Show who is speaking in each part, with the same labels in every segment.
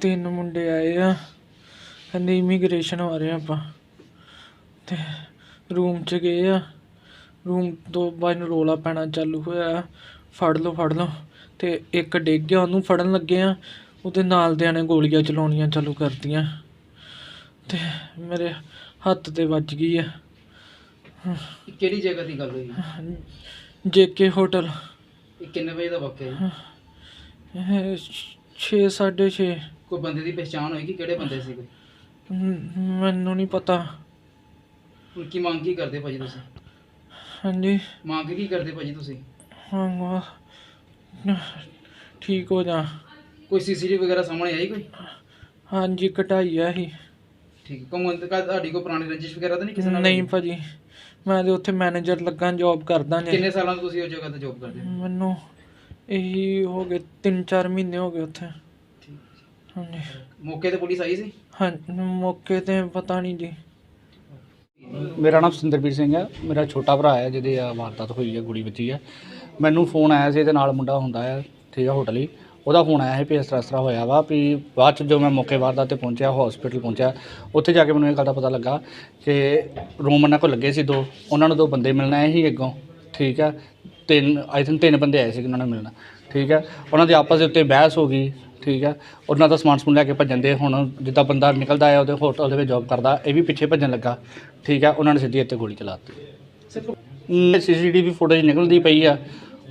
Speaker 1: ਤਿੰਨ ਮੁੰਡੇ ਆਏ ਆ। ਕਹਿੰਦੇ ਇਮੀਗ੍ਰੇਸ਼ਨ ਆ ਰਹੇ ਆਪਾਂ। ਤੇ ਰੂਮ 'ਚ ਗਏ ਆ। ਰੂਮ ਤੋਂ ਬਾਅਦ ਨੂੰ ਰੋਲਾ ਪੈਣਾ ਚਾਲੂ ਹੋਇਆ। ਫੜ ਲਓ ਫੜ ਲਓ। ਤੇ ਇੱਕ ਡਿੱਗ ਗਿਆ ਉਹਨੂੰ ਫੜਨ ਲੱਗੇ ਆ। ਉਹਦੇ ਨਾਲ ਦਿਆਂ ਨੇ ਗੋਲੀਆਂ ਚਲਾਉਣੀਆਂ ਚਾਲੂ ਕਰਤੀਆਂ। ਤੇ ਮੇਰੇ ਹੱਥ ਤੇ ਵੱਜ ਗਈ ਆ।
Speaker 2: ਕਿਹੜੀ ਜਗ੍ਹਾ ਦੀ ਗੱਲ ਹੋਈ?
Speaker 1: JK hotel.
Speaker 2: ਇਹ ਕਿੰਨੇ ਵਜੇ ਦਾ ਵਾਕਿਆ ਹੈ
Speaker 1: 6 6:30
Speaker 2: ਕੋਈ ਬੰਦੇ ਦੀ ਪਛਾਣ ਹੋਈ ਕਿ ਕਿਹੜੇ ਬੰਦੇ ਸੀਗੇ?
Speaker 1: ਮੈਨੂੰ ਨਹੀਂ ਪਤਾ।
Speaker 2: ਹੁਣ ਕੀ ਮੰਗ ਕੀ ਕਰਦੇ ਭਾਜੀ ਤੁਸੀਂ?
Speaker 1: ਹਾਂਜੀ।
Speaker 2: ਮੰਗ ਕੀ ਕਰਦੇ ਭਾਜੀ ਤੁਸੀਂ?
Speaker 1: ਹਾਂ ਠੀਕ ਹੋ ਜਾ।
Speaker 2: ਕੋਈ ਸੀਸੀਟੀਵੀ ਵਗੈਰਾ ਸਾਹਮਣੇ ਆਈ ਕੋਈ?
Speaker 1: ਹਾਂਜੀ ਘਟਾਈ ਆ ਹੀ
Speaker 2: ਠੀਕ ਹੈ ਕਮਨ ਤੇ ਤੁਹਾਡੀ ਕੋਈ ਪੁਰਾਣੀ ਰੰਜਿਸ਼ ਵਗੈਰਾ ਤਾਂ ਨਹੀਂ ਕਿਸੇ ਨਾਲ?
Speaker 1: ਨਹੀਂ
Speaker 2: ਹੋਈ?
Speaker 1: ਭਾਜੀ ਮੈਂ ਤੇ ਉੱਥੇ ਮੈਨੇਜਰ ਲੱਗਾ ਜੌਬ ਕਰਦਾ ਜੀ
Speaker 2: ਕਿੰਨੇ ਸਾਲਾਂ ਤੋਂ ਤੁਸੀਂ ਉਸ ਜਗ੍ਹਾ ਤੇ ਜੌਬ ਕਰਦੇ ਹੋ?
Speaker 1: ਮੈਨੂੰ ਇਹੀ ਹੋ ਗਏ 3-4 ਮਹੀਨੇ ਹੋ ਗਏ ਉੱਥੇ। ਹਾਂਜੀ।
Speaker 2: ਮੌਕੇ ਤੇ ਪੁਲਿਸ ਆਈ ਸੀ?
Speaker 1: ਹਾਂ ਮੌਕੇ ਤੇ ਪਤਾ ਨਹੀਂ ਜੀ।
Speaker 3: ਮੇਰਾ ਨਾਮ ਸਿੰਦਰਪੀਰ ਸਿੰਘ ਹੈ। ਮੇਰਾ ਛੋਟਾ ਭਰਾ ਹੈ ਜਿਹਦੇ ਆ ਵਾਰਦਾਤ ਹੋਈ ਹੈ ਕੁੜੀ ਬੱਚੀ ਹੈ। ਮੈਨੂੰ ਫੋਨ ਆਇਆ ਸੀ ਇਹਦੇ ਨਾਲ ਮੁੰਡਾ ਹੁੰਦਾ ਹੈ ਠੀਕ ਹੈ ਹੋਟਲ ਹੀ। ਉਹਦਾ ਫੋਨ ਆਇਆ ਸੀ ਵੀ ਇਸ ਤਰ੍ਹਾਂ ਇਸ ਤਰ੍ਹਾਂ ਹੋਇਆ ਵਾ ਵੀ ਬਾਅਦ ਚ ਜੋ ਮੈਂ ਮੌਕੇ ਵਾਰਦਾਤ ਤੇ ਪਹੁੰਚਿਆ ਹਸਪੀਟਲ ਪਹੁੰਚਿਆ ਉੱਥੇ ਜਾ ਕੇ ਮੈਨੂੰ ਇਹ ਗੱਲ ਦਾ ਪਤਾ ਲੱਗਾ ਕਿ ਰੂਮ ਉਹਨਾਂ ਕੋਲ ਲੱਗੇ ਸੀ ਦੋ। ਉਹਨਾਂ ਨੂੰ ਦੋ ਬੰਦੇ ਮਿਲਣ ਆਏ ਸੀ ਅੱਗੋਂ ਠੀਕ ਹੈ। ਤਿੰਨ ਆਈ ਥਿੰਕ ਤਿੰਨ ਬੰਦੇ ਆਏ ਸੀ ਉਹਨਾਂ ਨੂੰ ਮਿਲਣਾ। ਠੀਕ ਹੈ? ਉਹਨਾਂ ਦੀ ਆਪਸ ਦੇ ਉੱਤੇ ਬਹਿਸ ਹੋ ਗਈ ਠੀਕ ਹੈ? ਉਹਨਾਂ ਦਾ ਸਮਾਨ ਸਮੂਨ ਲੈ ਕੇ ਭੱਜਣ ਦੇ ਹੁਣ ਜਿੱਦਾਂ ਬੰਦਾ ਨਿਕਲਦਾ ਹੈ ਉਹਦੇ ਹੋਟਲ ਦੇ ਵਿੱਚ ਜੌਬ ਕਰਦਾ ਇਹ ਵੀ ਪਿੱਛੇ ਭੱਜਣ ਲੱਗਾ ਠੀਕ ਹੈ? ਉਹਨਾਂ ਨੇ ਸਿੱਧੀ ਇੱਥੇ ਗੋਲੀ ਚਲਾ ਦਿੱਤੀ। ਸੀਸੀਟੀਵੀ ਫੁਟੇਜ ਨਿਕਲਦੀ ਪਈ ਆ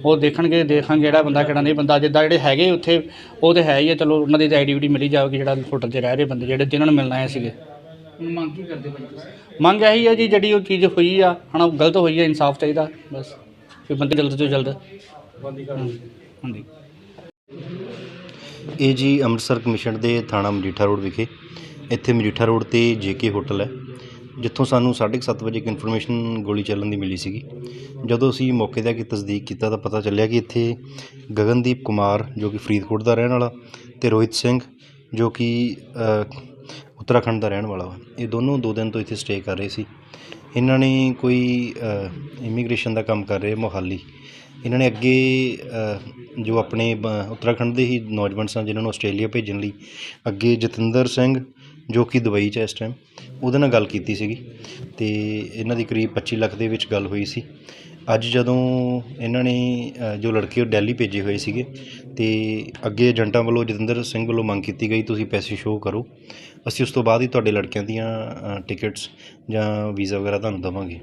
Speaker 3: ਉਹ ਦੇਖਣਗੇ ਦੇਖਾਂਗੇ ਜਿਹੜਾ ਬੰਦਾ ਕਿਹੜਾ ਨਹੀਂ ਬੰਦਾ ਜਿੱਦਾਂ ਜਿਹੜੇ ਹੈਗੇ ਉੱਥੇ ਉਹ ਤੇ ਹੈ ਹੀ ਆ ਚਲੋ ਉਹਨਾਂ ਦੀ ਆਈਡੈਂਟੀ ਮਿਲੀ ਜਾਵੇਗੀ ਜਿਹੜਾ ਹੋਟਲ 'ਚ ਰਹਿ ਰਹੇ ਬੰਦੇ ਜਿਹੜੇ ਜਿਨ੍ਹਾਂ ਨੂੰ ਮਿਲਣਾ ਆਏ ਸੀਗੇ।
Speaker 2: ਮੰਗ ਕੀ ਕਰਦੇ ਤੁਸੀਂ?
Speaker 3: ਮੰਗ ਇਹੀ ਆ ਜੀ ਜਿਹੜੀ ਉਹ ਚੀਜ਼ ਹੋਈ ਆ ਹਨਾ ਗਲਤ ਹੋਈ ਆ ਇਨਸਾਫ ਚਾਹੀਦਾ ਬਸ। ਵੀ ਬੰਦੇ ਜਲਦ ਤੋਂ ਜਲਦ ਹਾਂਜੀ।
Speaker 4: ਇਹ ਜੀ ਅੰਮ੍ਰਿਤਸਰ ਕਮਿਸ਼ਨ ਦੇ ਥਾਣਾ ਮਜੀਠਾ ਰੋਡ ਵਿਖੇ। ਇੱਥੇ ਮਜੀਠਾ ਰੋਡ ਤੇ ਜੇਕੇ ਹੋਟਲ ਹੈ, ਜਿੱਥੋਂ ਸਾਨੂੰ 7:30 ਵਜੇ ਇੱਕ ਇਨਫੋਰਮੇਸ਼ਨ ਗੋਲੀ ਚੱਲਣ ਦੀ ਮਿਲੀ ਸੀਗੀ। ਜਦੋਂ ਅਸੀਂ ਮੌਕੇ ਤੇ ਆ ਕੇ ਤਸਦੀਕ ਕੀਤਾ ਤਾਂ ਪਤਾ ਚੱਲਿਆ ਕਿ ਇੱਥੇ ਗਗਨਦੀਪ ਕੁਮਾਰ, ਜੋ ਕਿ ਫਰੀਦਕੋਟ ਦਾ ਰਹਿਣ ਵਾਲਾ, ਤੇ ਰੋਹਿਤ ਸਿੰਘ, ਜੋ ਕਿ ਉੱਤਰਾਖੰਡ ਦਾ ਰਹਿਣ ਵਾਲਾ ਵਾ। ਇਹ ਦੋਨੋਂ ਦੋ ਦਿਨ ਤੋਂ ਇੱਥੇ ਸਟੇ ਕਰ ਰਹੇ ਸੀ। ਇਹਨਾਂ ਨੇ ਕੋਈ ਇਮੀਗ੍ਰੇਸ਼ਨ ਦਾ ਕੰਮ ਕਰ ਰਹੇ ਮੋਹਾਲੀ। ਇਹਨਾਂ ਨੇ ਅੱਗੇ ਜੋ ਆਪਣੇ ਬ- ਉੱਤਰਾਖੰਡ ਦੇ ਹੀ ਨੌਜਵਾਨ ਸਨ ਜਿਨ੍ਹਾਂ ਨੂੰ ਆਸਟ੍ਰੇਲੀਆ ਭੇਜਣ ਲਈ, ਅੱਗੇ ਜਤਿੰਦਰ ਸਿੰਘ, ਜੋ ਕਿ ਦੁਬਈ 'ਚ ਹੈ ਇਸ ਟਾਈਮ ਉਹਦੇ ਨਾਲ ਗੱਲ ਕੀਤੀ ਸੀਗੀ ਅਤੇ ਇਹਨਾਂ ਦੀ ਕਰੀਬ 25 ਲੱਖ ਦੇ ਵਿੱਚ ਗੱਲ ਹੋਈ ਸੀ। ਅੱਜ ਜਦੋਂ ਇਹਨਾਂ ਨੇ ਜੋ ਲੜਕੇ ਉਹ ਦਿੱਲੀ ਭੇਜੇ ਹੋਏ ਸੀਗੇ ਅਤੇ ਅੱਗੇ ਏਜੰਟਾਂ ਵੱਲੋਂ ਜਤਿੰਦਰ ਸਿੰਘ ਵੱਲੋਂ ਮੰਗ ਕੀਤੀ ਗਈ, ਤੁਸੀਂ ਪੈਸੇ ਸ਼ੋਅ ਕਰੋ। ਅਸੀਂ ਉਸ ਤੋਂ ਬਾਅਦ ਹੀ ਤੁਹਾਡੇ ਲੜਕਿਆਂ ਦੀਆਂ ਟਿਕਟਸ ਜਾਂ ਵੀਜ਼ਾ ਵਗੈਰਾ ਤੁਹਾਨੂੰ ਦੇਵਾਂਗੇ।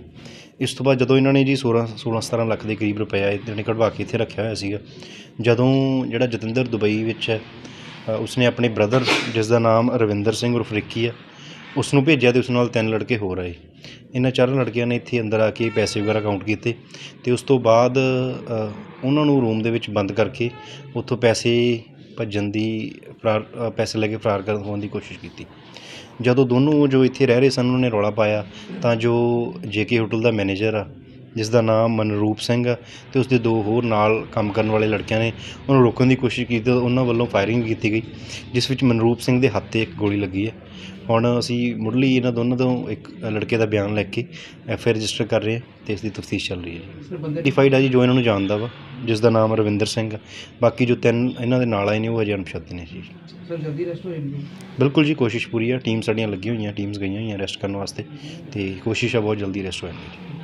Speaker 4: ਇਸ ਤੋਂ ਬਾਅਦ ਜਦੋਂ ਇਹਨਾਂ ਨੇ ਜੀ 16 16 17 ਲੱਖ ਦੇ ਕਰੀਬ ਰੁਪਇਆ ਇਹਨਾਂ ਨੇ ਕਢਵਾ ਕੇ ਇੱਥੇ ਰੱਖਿਆ ਹੋਇਆ ਸੀਗਾ, ਜਦੋਂ ਜਿਹੜਾ ਜਤਿੰਦਰ ਦੁਬਈ ਵਿੱਚ ਹੈ ਉਸਨੇ ਆਪਣੇ ਬ੍ਰਦਰ ਜਿਸ ਦਾ ਨਾਮ ਰਵਿੰਦਰ ਸਿੰਘ ਉਰਫ ਰਿੱਕੀ ਹੈ ਉਸ ਨੂੰ ਭੇਜਿਆ ਅਤੇ ਉਸ ਨਾਲ ਤਿੰਨ ਲੜਕੇ ਹੋਰ ਆਏ। ਇਹਨਾਂ ਚਾਰਾਂ ਲੜਕਿਆਂ ਨੇ ਇੱਥੇ ਅੰਦਰ ਆ ਕੇ ਪੈਸੇ ਵਗੈਰਾ ਕਾਊਂਟ ਕੀਤੇ ਅਤੇ ਉਸ ਤੋਂ ਬਾਅਦ ਉਹਨਾਂ ਨੂੰ ਰੂਮ ਦੇ ਵਿੱਚ ਬੰਦ ਕਰਕੇ ਉੱਥੋਂ ਪੈਸੇ ਭੱਜਣ ਦੀ ਫਰਾਰ ਪੈਸੇ ਲੈ ਕੇ ਫਰਾਰ ਕਰਨ ਹੋਣ ਦੀ ਕੋਸ਼ਿਸ਼ ਕੀਤੀ। ਜਦੋਂ ਦੋਨੋਂ ਜੋ ਇੱਥੇ ਰਹਿ ਰਹੇ ਸਨ, ਉਹਨਾਂ ਨੇ ਰੌਲਾ ਪਾਇਆ ਤਾਂ ਜੋ ਜੇਕੇ ਹੋਟਲ ਦਾ ਮੈਨੇਜਰ ਆ, ਜਿਸ ਦਾ ਨਾਮ ਮਨਰੂਪ ਸਿੰਘ ਆ ਤੇ ਉਸ ਦੇ ਦੋ ਹੋਰ ਨਾਲ ਕੰਮ ਕਰਨ ਵਾਲੇ ਲੜਕਿਆਂ ਨੇ, ਉਹਨੂੰ ਰੋਕਣ ਦੀ ਕੋਸ਼ਿਸ਼ ਕੀਤੀ ਉਹਨਾਂ ਵੱਲੋਂ ਫਾਇਰਿੰਗ ਕੀਤੀ ਗਈ, ਜਿਸ ਵਿੱਚ ਮਨਰੂਪ ਸਿੰਘ ਦੇ ਹੱਥ ਤੇ ਇੱਕ ਗੋਲੀ ਲੱਗੀ ਹੈ। ਹੁਣ ਅਸੀਂ ਮੁੱਢਲੀ ਇਹਨਾਂ ਦੋਨਾਂ ਤੋਂ ਇੱਕ ਲੜਕੇ ਦਾ ਬਿਆਨ ਲੈ ਕੇ ਐਫ ਆਈ ਰਜਿਸਟਰ ਕਰ ਰਹੇ ਹਾਂ ਤੇ ਇਸ ਦੀ ਤਫਤੀਸ਼ ਚੱਲ ਰਹੀ ਹੈ ਡਿਫਾਈਡ ਆ ਜੀ ਜੋ ਇਹਨਾਂ ਨੂੰ ਜਾਣਦਾ ਵਾ ਜਿਸ ਦਾ ਨਾਮ ਰਵਿੰਦਰ ਸਿੰਘ ਆ। ਬਾਕੀ ਜੋ ਤਿੰਨ ਇਹਨਾਂ ਦੇ ਨਾਲ ਆਏ ਨੇ ਉਹ ਅਜੇ ਅਣਪਛਾਤੇ ਨੇ ਜੀ।
Speaker 2: ਸਰ ਜਲਦੀ ਰੈਸਟ ਹੋ ਜਾਣਗੇ।
Speaker 4: ਬਿਲਕੁਲ ਜੀ ਕੋਸ਼ਿਸ਼ ਪੂਰੀ ਆ। ਟੀਮ ਸਾਡੀਆਂ ਲੱਗੀਆਂ ਹੋਈਆਂ ਟੀਮਸ ਗਈਆਂ ਹੋਈਆਂ ਰੈਸਟ ਕਰਨ ਵਾਸਤੇ ਤੇ ਕੋਸ਼ਿਸ਼ ਆ ਬਹੁਤ ਜਲਦੀ ਰੈਸਟ ਹੋ ਜਾਣਗੇ ਜੀ।